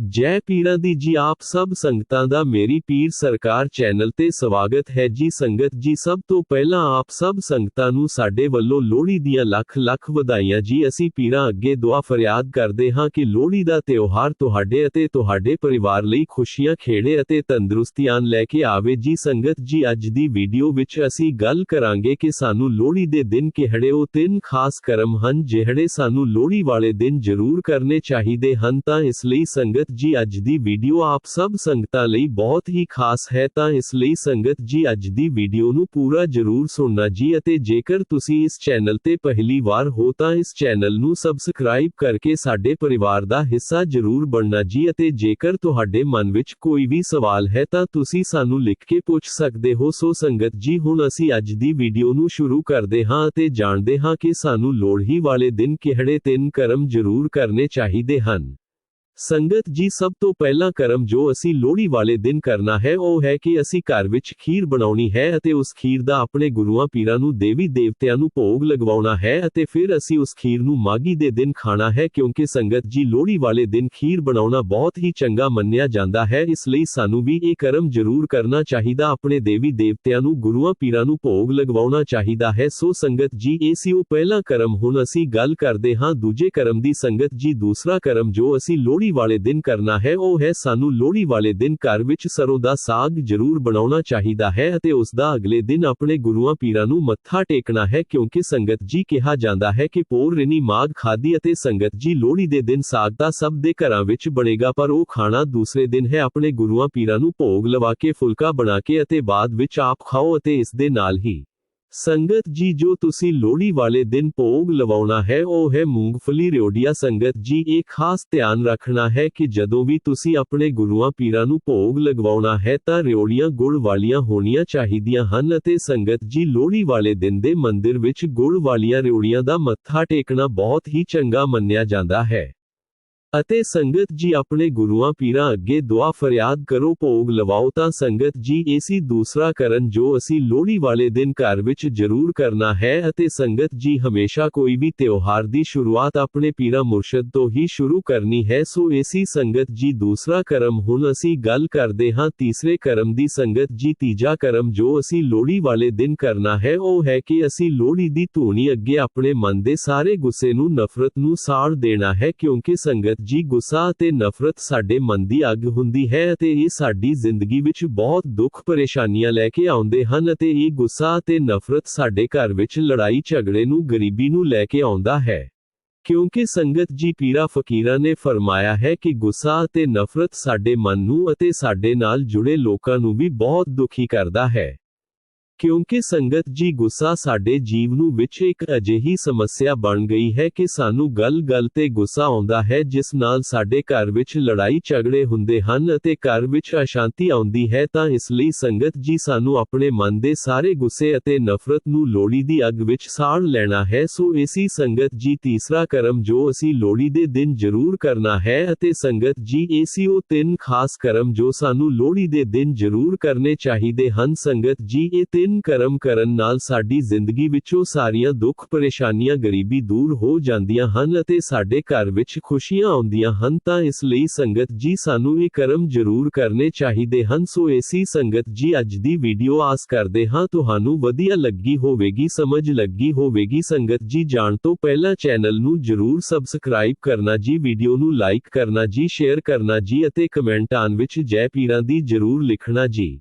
ਜੈ ਪੀਰਾਂ ਦੀ ਜੀ ਆਪ ਸਭ ਸੰਗਤਾਂ ਦਾ ਮੇਰੀ ਪੀਰ ਸਰਕਾਰ ਚੈਨਲ ਤੇ ਸਵਾਗਤ ਹੈ ਜੀ ਸੰਗਤ ਜੀ ਸਭ ਤੋਂ ਪਹਿਲਾਂ ਆਪ ਸਭ ਸੰਗਤਾਂ ਨੂੰ ਸਾਡੇ ਵੱਲੋਂ ਲੋਹੜੀ ਦੀਆਂ ਲੱਖ ਲੱਖ ਵਧਾਈਆਂ ਜੀ ਅਸੀਂ ਪੀਰਾਂ ਅੱਗੇ ਦੁਆ ਫਰਿਆਦ ਕਰਦੇ ਹਾਂ ਕਿ ਲੋਹੜੀ ਦਾ ਤਿਉਹਾਰ ਤੁਹਾਡੇ ਅਤੇ ਤੁਹਾਡੇ ਪਰਿਵਾਰ ਲਈ ਖੁਸ਼ੀਆਂ ਖੇੜੇ ਅਤੇ ਤੰਦਰੁਸਤੀਆਂ ਲੈ ਕੇ ਆਵੇ ਜੀ ਸੰਗਤ ਜੀ ਅੱਜ ਦੀ ਵੀਡੀਓ ਵਿੱਚ ਅਸੀਂ ਗੱਲ ਕਰਾਂਗੇ ਕਿ ਸਾਨੂੰ ਲੋਹੜੀ ਦੇ ਦਿਨ ਕਿਹੜੇ ਉਹ ਤਿੰਨ ਖਾਸ ਕਰਮ ਹਨ ਜਿਹੜੇ ਸਾਨੂੰ ਲੋਹੜੀ ਵਾਲੇ ਦਿਨ ਜ਼ਰੂਰ ਕਰਨੇ ਚਾਹੀਦੇ ਹਨ ਤਾਂ ਇਸ ਲਈ ਸੰਗਤ ਜੀ ਅੱਜ ਦੀ ਵੀਡੀਓ ਆਪ ਸਭ ਸੰਗਤਾਂ ਲਈ ਬਹੁਤ ਹੀ ਖਾਸ ਹੈ ਤਾਂ ਇਸ ਲਈ ਸੰਗਤ ਜੀ ਅੱਜ ਦੀ ਵੀਡੀਓ ਨੂੰ ਪੂਰਾ ਜ਼ਰੂਰ ਸੁਣਨਾ ਜੀ ਅਤੇ ਜੇਕਰ ਤੁਸੀਂ ਇਸ ਚੈਨਲ ਤੇ ਪਹਿਲੀ ਵਾਰ ਹੋ ਤਾਂ ਇਸ ਚੈਨਲ ਨੂੰ ਸਬਸਕ੍ਰਾਈਬ ਕਰਕੇ ਸਾਡੇ ਪਰਿਵਾਰ ਦਾ ਹਿੱਸਾ ਜ਼ਰੂਰ ਬਣਨਾ ਜੀ ਅਤੇ ਜੇਕਰ ਤੁਹਾਡੇ ਮਨ ਵਿੱਚ ਕੋਈ ਵੀ ਸਵਾਲ ਹੈ ਤਾਂ ਤੁਸੀਂ ਸਾਨੂੰ ਲਿਖ ਕੇ ਪੁੱਛ ਸਕਦੇ ਹੋ ਸੋ ਸੰਗਤ ਜੀ ਹੁਣ ਅਸੀਂ ਅੱਜ ਦੀ ਵੀਡੀਓ ਨੂੰ ਸ਼ੁਰੂ ਕਰਦੇ ਹਾਂ ਅਤੇ ਜਾਣਦੇ ਹਾਂ ਕਿ ਸਾਨੂੰ ਲੋਹੜੀ ਵਾਲੇ ਦਿਨ ਕਿਹੜੇ ਤਿੰਨ ਕਰਮ ਜ਼ਰੂਰ ਕਰਨੇ ਚਾਹੀਦੇ ਹਨ ਸੰਗਤ ਜੀ ਸਭ ਤੋਂ ਪਹਿਲਾ ਕਰਮ ਜੋ ਅਸੀਂ ਲੋਹੜੀ ਵਾਲੇ ਦਿਨ ਕਰਨਾ ਹੈ ਉਹ ਹੈ ਕਿ ਅਸੀਂ ਘਰ ਵਿੱਚ ਖੀਰ ਬਣਾਉਣੀ ਹੈ ਅਤੇ ਉਸ ਖੀਰ ਦਾ ਆਪਣੇ ਗੁਰੂਆਂ ਪੀਰਾਂ ਨੂੰ ਦੇਵੀ ਦੇਵਤਿਆਂ ਨੂੰ ਭੋਗ ਲਗਵਾਉਣਾ ਹੈ ਅਤੇ ਫਿਰ ਅਸੀਂ ਉਸ ਖੀਰ ਨੂੰ ਮਾਗੀ ਦੇ ਦਿਨ ਖਾਣਾ ਹੈ ਕਿਉਂਕਿ ਸੰਗਤ ਜੀ ਲੋਹੜੀ ਵਾਲੇ ਦਿਨ ਖੀਰ ਬਣਾਉਣਾ ਬਹੁਤ ਹੀ ਚੰਗਾ ਮੰਨਿਆ ਜਾਂਦਾ ਹੈ ਇਸ ਲਈ ਸਾਨੂੰ ਵੀ ਇਹ ਕਰਮ ਜ਼ਰੂਰ ਕਰਨਾ ਚਾਹੀਦਾ ਆਪਣੇ ਦੇਵੀ ਦੇਵਤਿਆਂ ਨੂੰ ਗੁਰੂਆਂ ਪੀਰਾਂ ਨੂੰ ਭੋਗ ਲਗਵਾਉਣਾ ਚਾਹੀਦਾ ਹੈ ਸੋ ਸੰਗਤ ਜੀ ਇਹ ਸੀ ਉਹ ਪਹਿਲਾ ਕਰਮ ਹੁਣ ਅਸੀਂ ਗੱਲ ਕਰਦੇ ਹਾਂ ਦੂਜੇ ਕਰਮ ਦੀ ਸੰਗਤ ਜੀ ਦੂਸਰਾ ਕਰਮ ਜੋ ਅਸੀਂ ਲੋਹੜੀ ਵਾਲੇ ਦਿਨ ਕਰਨਾ ਹੈ ਉਹ ਹੈ ਸਾਨੂੰ ਲੋਹੜੀ ਵਾਲੇ ਦਿਨ ਘਰ ਵਿੱਚ ਸਰੋਂ ਦਾ ਸਾਗ ਜ਼ਰੂਰ ਬਣਾਉਣਾ ਚਾਹੀਦਾ ਹੈ ਅਤੇ ਉਸ ਦਾ ਅਗਲੇ ਦਿਨ ਆਪਣੇ ਗੁਰੂਆਂ ਪੀਰਾਂ ਨੂੰ ਮੱਥਾ ਟੇਕਣਾ ਹੈ ਕਿਉਂਕਿ ਸੰਗਤ ਜੀ ਕਿਹਾ ਜਾਂਦਾ ਹੈ ਕਿ ਪੋਰ ਰਿਨੀ ਮਾਗ ਖਾਦੀ ਅਤੇ ਸੰਗਤ ਜੀ ਲੋਹੜੀ ਦੇ ਦਿਨ ਸਾਗ ਤਾਂ ਸਭ ਦੇ ਘਰਾਂ ਵਿੱਚ ਬਣੇਗਾ ਪਰ ਉਹ ਖਾਣਾ ਦੂਸਰੇ ਦਿਨ ਹੈ ਆਪਣੇ ਗੁਰੂਆਂ ਪੀਰਾਂ ਨੂੰ ਭੋਗ ਲਵਾ ਕੇ ਫੁਲਕਾ ਬਣਾ ਕੇ ਅਤੇ ਬਾਅਦ ਵਿੱਚ ਆਪ ਖਾਓ ਅਤੇ ਇਸ ਦੇ ਨਾਲ ਹੀ ਸੰਗਤ ਜੀ ਜੋ ਤੁਸੀਂ ਲੋਹੜੀ ਵਾਲੇ ਦਿਨ ਭੋਗ ਲਵਾਉਣਾ ਹੈ ਉਹ ਹੈ ਮੂੰਗਫਲੀ ਰਿਓੜੀਆ ਸੰਗਤ ਜੀ ਇਹ ਖਾਸ ਧਿਆਨ ਰੱਖਣਾ ਹੈ ਕਿ ਜਦੋਂ ਵੀ ਤੁਸੀਂ ਆਪਣੇ ਗੁਰੂਆਂ ਪੀਰਾਂ ਨੂੰ ਭੋਗ ਲਗਵਾਉਣਾ ਹੈ ਤਾਂ ਰਿਓੜੀਆਂ ਗੁੜ ਵਾਲੀਆਂ ਹੋਣੀਆਂ ਚਾਹੀਦੀਆਂ ਹਨ ਅਤੇ ਸੰਗਤ ਜੀ ਲੋਹੜੀ ਵਾਲੇ ਦਿਨ ਦੇ ਮੰਦਿਰ ਵਿੱਚ ਗੁੜ ਵਾਲੀਆਂ ਰਿਓੜੀਆਂ ਦਾ ਮੱਥਾ ਟੇਕਣਾ ਬਹੁਤ ਹੀ ਚੰਗਾ ਮੰਨਿਆ ਜਾਂਦਾ ਹੈ ਅਤੇ ਸੰਗਤ ਜੀ ਆਪਣੇ ਗੁਰੂਆਂ ਪੀਰਾਂ ਅੱਗੇ ਦੁਆ ਫਰਿਆਦ ਕਰੋ ਭੋਗ ਲਵਾਓ ਤਾਂ ਸੰਗਤ ਜੀ ਏਸੀ ਦੂਸਰਾ ਕਰਨ ਜੋ ਅਸੀਂ ਲੋਹੜੀ ਵਾਲੇ ਦਿਨ ਘਰ ਵਿੱਚ ਜ਼ਰੂਰ ਕਰਨਾ ਹੈ ਅਤੇ ਸੰਗਤ ਜੀ ਹਮੇਸ਼ਾ ਕੋਈ ਵੀ ਤਿਉਹਾਰ ਦੀ ਸ਼ੁਰੂਆਤ ਆਪਣੇ ਪੀਰਾਂ ਮੁਰਸ਼ਦ ਤੋਂ ਹੀ ਸ਼ੁਰੂ ਕਰਨੀ ਹੈ ਸੋ ਏਸੀ ਸੰਗਤ ਜੀ ਦੂਸਰਾ ਕਰਮ ਹੁਣ ਅਸੀਂ ਗੱਲ ਕਰਦੇ ਹਾਂ ਤੀਸਰੇ ਕਰਮ ਦੀ ਸੰਗਤ ਜੀ ਤੀਜਾ ਕਰਮ ਜੋ ਅਸੀਂ ਲੋਹੜੀ ਵਾਲੇ ਦਿਨ ਕਰਨਾ ਹੈ ਉਹ ਹੈ ਕਿ ਅਸੀਂ ਲੋਹੜੀ ਦੀ ਧੂਣੀ ਅੱਗੇ ਆਪਣੇ ਮਨ ਦੇ ਸਾਰੇ ਗੁੱਸੇ ਨੂੰ ਨਫ਼ਰਤ ਨੂੰ ਸਾੜ ਦੇਣਾ ਹੈ ਕਿਉਂਕਿ ਸੰਗਤ ਜੀ ਗੁੱਸਾ ਅਤੇ ਨਫ਼ਰਤ ਸਾਡੇ ਮਨ ਦੀ ਅੱਗ ਹੁੰਦੀ ਹੈ ਅਤੇ ਇਹ ਸਾਡੀ ਜ਼ਿੰਦਗੀ ਵਿੱਚ ਬਹੁਤ ਦੁੱਖ ਪਰੇਸ਼ਾਨੀਆਂ ਲੈ ਕੇ ਆਉਂਦੇ ਹਨ ਅਤੇ ਇਹ ਗੁੱਸਾ ਅਤੇ ਨਫ਼ਰਤ ਸਾਡੇ ਘਰ ਵਿੱਚ ਲੜਾਈ ਝਗੜੇ ਨੂੰ ਗਰੀਬੀ ਨੂੰ ਲੈ ਕੇ ਆਉਂਦਾ ਹੈ ਕਿਉਂਕਿ ਸੰਗਤ ਜੀ ਪੀਰਾ ਫਕੀਰਾਂ ਨੇ ਫਰਮਾਇਆ ਹੈ ਕਿ ਗੁੱਸਾ ਅਤੇ ਨਫ਼ਰਤ ਸਾਡੇ ਮਨ ਨੂੰ ਅਤੇ ਸਾਡੇ ਨਾਲ ਜੁੜੇ ਲੋਕਾਂ ਨੂੰ ਵੀ ਬਹੁਤ ਦੁਖੀ ਕਰਦਾ ਹੈ ਕਿਉਂਕਿ ਸੰਗਤ ਜੀ ਗੁੱਸਾ ਸਾਡੇ ਜੀਵ ਨੂੰ ਵਿੱਚ ਇੱਕ ਅਜਿਹੀ ਸਮੱਸਿਆ ਬਣ ਗਈ ਹੈ ਕਿ ਸਾਨੂੰ ਗੱਲ-ਗੱਲ ਤੇ ਗੁੱਸਾ ਆਉਂਦਾ ਹੈ ਜਿਸ ਨਾਲ ਸਾਡੇ ਘਰ ਵਿੱਚ ਲੜਾਈ ਝਗੜੇ ਹੁੰਦੇ ਹਨ ਅਤੇ ਘਰ ਵਿੱਚ ਅਸ਼ਾਂਤੀ ਆਉਂਦੀ ਹੈ ਤਾਂ ਇਸ ਲਈ ਸੰਗਤ ਜੀ ਸਾਨੂੰ ਆਪਣੇ ਮਨ ਦੇ ਸਾਰੇ ਗੁੱਸੇ ਅਤੇ ਨਫ਼ਰਤ ਨੂੰ ਲੋੜੀ ਦੀ ਅੱਗ ਵਿੱਚ ਸਾੜ ਲੈਣਾ ਹੈ ਸੋ ਇਸੀ ਸੰਗਤ ਜੀ ਤੀਸਰਾ ਕਰਮ ਜੋ ਅਸੀਂ ਲੋੜੀ ਦੇ ਦਿਨ ਜ਼ਰੂਰ ਕਰਨਾ ਹੈ ਅਤੇ ਸੰਗਤ ਜੀ ਏਸੀ ਉਹ ਤਿੰਨ ਖਾਸ ਕਰਮ ਜੋ ਸਾਨੂੰ ਲੋੜੀ ਦੇ ਦਿਨ ਜ਼ਰੂਰ ਕਰਨੇ ਚਾਹੀਦੇ ਹਨ ਸੰਗਤ ਜੀ ਇਹ ਤਿੰਨ ਕਰਮ ਕਰਨ ਨਾਲ ਸਾਡੀ ਜ਼ਿੰਦਗੀ ਵਿੱਚੋਂ ਸਾਰੀਆਂ ਦੁੱਖ ਪਰੇਸ਼ਾਨੀਆਂ ਗਰੀਬੀ ਦੂਰ ਹੋ ਜਾਂਦੀਆਂ ਹਨ ਅਤੇ ਸਾਡੇ ਘਰ ਵਿੱਚ ਖੁਸ਼ੀਆਂ ਆਉਂਦੀਆਂ ਹਨ ਤਾਂ ਇਸ ਲਈ ਸੰਗਤ ਜੀ ਸਾਨੂੰ ਇਹ ਕਰਮ ਜ਼ਰੂਰ ਕਰਨੇ ਚਾਹੀਦੇ ਹਨ ਸੋ ਏਸੀ ਸੰਗਤ ਜੀ ਅੱਜ ਦੀ ਵੀਡੀਓ ਆਸ ਕਰਦੇ ਹਾਂ ਤੁਹਾਨੂੰ ਵਧੀਆ ਲੱਗੀ ਹੋਵੇਗੀ ਸਮਝ ਲੱਗੀ ਹੋਵੇਗੀ ਸੰਗਤ ਜੀ ਜਾਣ ਤੋਂ ਪਹਿਲਾਂ ਚੈਨਲ ਨੂੰ ਜ਼ਰੂਰ ਸਬਸਕ੍ਰਾਈਬ ਕਰਨਾ ਜੀ ਵੀਡੀਓ ਨੂੰ ਲਾਈਕ ਕਰਨਾ ਜੀ ਸ਼ੇਅਰ ਕਰਨਾ ਜੀ ਅਤੇ ਕਮੈਂਟਾਂ ਵਿੱਚ ਜੈ ਪੀਰਾਂ ਦੀ ਜ਼ਰੂਰ ਲਿਖਣਾ ਜੀ